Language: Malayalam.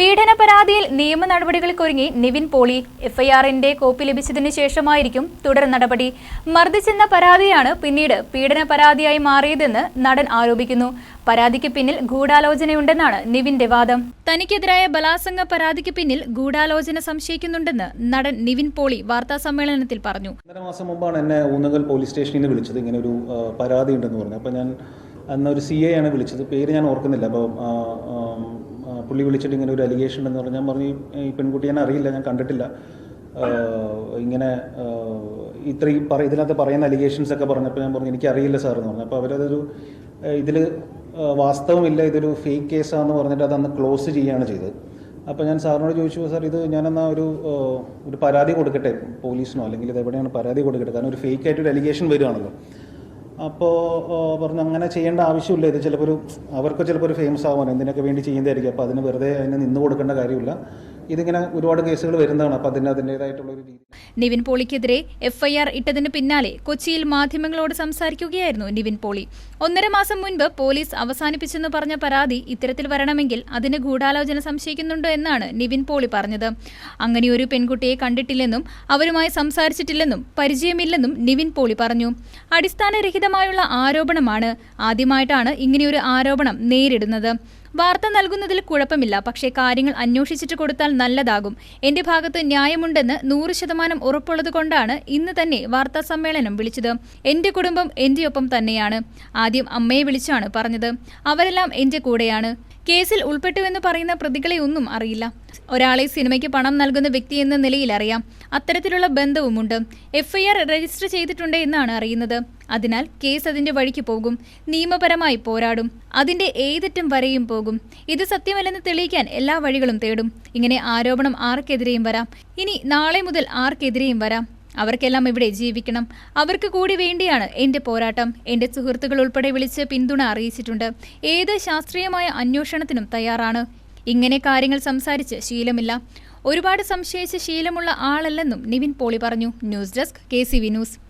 പീഡന പരാതിയിൽ നിയമ നടപടികൾക്കൊരുങ്ങി നിവിൻ പോളി. എഫ്ഐആറിന്റെ കോപ്പി ലഭിച്ചതിന് ശേഷമായിരിക്കും തുടർ നടപടി. മർദ്ദിച്ചെന്ന പരാതിയാണ് പിന്നീട് പീഡന പരാതിയായി മാറിയതെന്ന് നടൻ ആരോപിക്കുന്നു. പരാതിക്ക് പിന്നിൽ ഗൂഢാലോചനയുണ്ടെന്നാണ് നിവിന്റെ വാദം. തനിക്കെതിരായ ബലാത്സംഗ പരാതിക്ക് പിന്നിൽ ഗൂഢാലോചന സംശയിക്കുന്നുണ്ടെന്ന് നടൻ നിവിൻ പോളി വാർത്താ സമ്മേളനത്തിൽ പറഞ്ഞു. മാസം മുമ്പാണ് എന്നെ ഊന്നുകൽ പോലീസ് സ്റ്റേഷനിൽ നിന്ന് വിളിച്ചത്. ഇങ്ങനെ ഒരു പരാതി ഉണ്ടെന്ന് പറഞ്ഞു. അപ്പോൾ ഞാൻ അന്ന് ഒരു സി എ ആണ് വിളിച്ചത്. പേര് ഞാൻ ഓർക്കുന്നില്ല. അപ്പോൾ പുള്ളി വിളിച്ചിട്ട് ഇങ്ങനെ ഒരു അലിഗേഷൻ എന്ന് പറഞ്ഞു. ഞാൻ പറഞ്ഞു "ഈ- പെൺകുട്ടി ഞാൻ അറിയില്ല ഞാൻ കണ്ടിട്ടില്ല. ഇങ്ങനെ ഇത്രയും പറ ഇതിനകത്ത് പറയുന്ന അലിഗേഷൻസ് ഒക്കെ പറഞ്ഞപ്പോൾ ഞാൻ പറഞ്ഞു എനിക്കറിയില്ല സാർ എന്ന് പറഞ്ഞു. അപ്പോൾ അവരതൊരു ഇതിൽ വാസ്തവമില്ല ഇതൊരു ഫേക്ക് കേസാണെന്ന് പറഞ്ഞിട്ട് അതന്ന് ക്ലോസ് ചെയ്യുകയാണ് ചെയ്തത്. അപ്പോൾ ഞാൻ സാറിനോട് ചോദിച്ചു സാർ ഇത് ഞാനെന്നാ ഒരു ഒരു പരാതി കൊടുക്കട്ടെ? പോലീസിനോ അല്ലെങ്കിൽ ഇത് എവിടെയാണ് പരാതി കൊടുക്കട്ടെ? കാരണം ഒരു ഫേക്ക് ആയിട്ട് ഒരു അലിഗേഷൻ വരികയാണല്ലോ അപ്പോൾ പറഞ്ഞു അങ്ങനെ ചെയ്യേണ്ട ആവശ്യമില്ല. ഇത് ചിലപ്പോൾ ഒരു അവർക്ക് ചിലപ്പോൾ ഒരു ഫേമസ് ആവാൻ എന്തിനൊക്കെ വേണ്ടി ചെയ്യുന്നതായിരിക്കും. അപ്പോൾ അതിന് വെറുതെ അതിന് നിന്ന് കൊടുക്കേണ്ട കാര്യമില്ല. ഇതിങ്ങനെ ഒരുപാട് കേസുകൾ വരുന്നതാണ്. അപ്പോൾ അതിന് അതിന്റെതായിട്ടുള്ള ഒരു രീതി. നിവിൻ പോളിക്കെതിരെ എഫ്ഐആർ ഇട്ടതിന് പിന്നാലെ കൊച്ചിയിൽ മാധ്യമങ്ങളോട് സംസാരിക്കുകയായിരുന്നു നിവിൻ പോളി. ഒന്നര മാസം മുൻപ് പോലീസ് അവസാനിപ്പിച്ചെന്ന് പറഞ്ഞ പരാതി ഇത്തരത്തിൽ വരണമെങ്കിൽ അതിന് ഗൂഢാലോചന സംശയിക്കുന്നുണ്ടോ എന്നാണ് നിവിൻ പോളി പറഞ്ഞത്. അങ്ങനെയൊരു പെൺകുട്ടിയെ കണ്ടിട്ടില്ലെന്നും അവരുമായി സംസാരിച്ചിട്ടില്ലെന്നും പരിചയമില്ലെന്നും നിവിൻ പോളി പറഞ്ഞു. അടിസ്ഥാനരഹിതമായുള്ള ആരോപണമാണ് ആദ്യമായിട്ടാണ് ഇങ്ങനെയൊരു ആരോപണം നേരിടുന്നത്. വാർത്ത നൽകുന്നതിൽ കുഴപ്പമില്ല. പക്ഷേ കാര്യങ്ങൾ അന്വേഷിച്ചിട്ട് കൊടുത്താൽ നല്ലതാകും. എന്റെ ഭാഗത്ത് ന്യായമുണ്ടെന്ന് നൂറ് ശതമാനം ഉറപ്പുള്ളത് കൊണ്ടാണ് ഇന്ന് തന്നെ വാർത്താ സമ്മേളനം വിളിച്ചത്. എന്റെ കുടുംബം എന്റെ ഒപ്പം തന്നെയാണ്. ആദ്യം അമ്മയെ വിളിച്ചാണ് പറഞ്ഞത്. അവരെല്ലാം എന്റെ കൂടെയാണ്. കേസിൽ ഉൾപ്പെട്ടുവെന്ന് പറയുന്ന പ്രതികളെ ഒന്നും അറിയില്ല. ഒരാളെ സിനിമയ്ക്ക് പണം നൽകുന്ന വ്യക്തി എന്ന നിലയിൽ അറിയാം. അത്തരത്തിലുള്ള ബന്ധവുമുണ്ട്. എഫ്ഐആർ രജിസ്റ്റർ ചെയ്തിട്ടുണ്ട് എന്നാണ് അറിയുന്നത്. അതിനാൽ കേസ് അതിന്റെ വഴിക്ക് പോകും. നിയമപരമായി പോരാടും. അതിന്റെ ഏതറ്റം വരെയും പോകും. ഇത് സത്യമല്ലെന്ന് തെളിയിക്കാൻ എല്ലാ വഴികളും തേടും. ഇങ്ങനെ ആരോപണം ആർക്കെതിരെയും വരാം. ഇനി നാളെ മുതൽ ആർക്കെതിരെയും വരാം. അവർക്കെല്ലാം ഇവിടെ ജീവിക്കണം. അവർക്ക് കൂടി വേണ്ടിയാണ് എന്റെ പോരാട്ടം. എന്റെ സുഹൃത്തുക്കൾ ഉൾപ്പെടെ വിളിച്ച് പിന്തുണ അറിയിച്ചിട്ടുണ്ട്. ഏത് ശാസ്ത്രീയമായ അന്വേഷണത്തിനും തയ്യാറാണ്. ഇങ്ങനെ കാര്യങ്ങൾ സംസാരിച്ച് ശീലമില്ല. ഒരുപാട് സംശയിച്ച് ശീലമുള്ള ആളല്ലെന്നും നിവിൻ പോളി പറഞ്ഞു. News desk K C V news.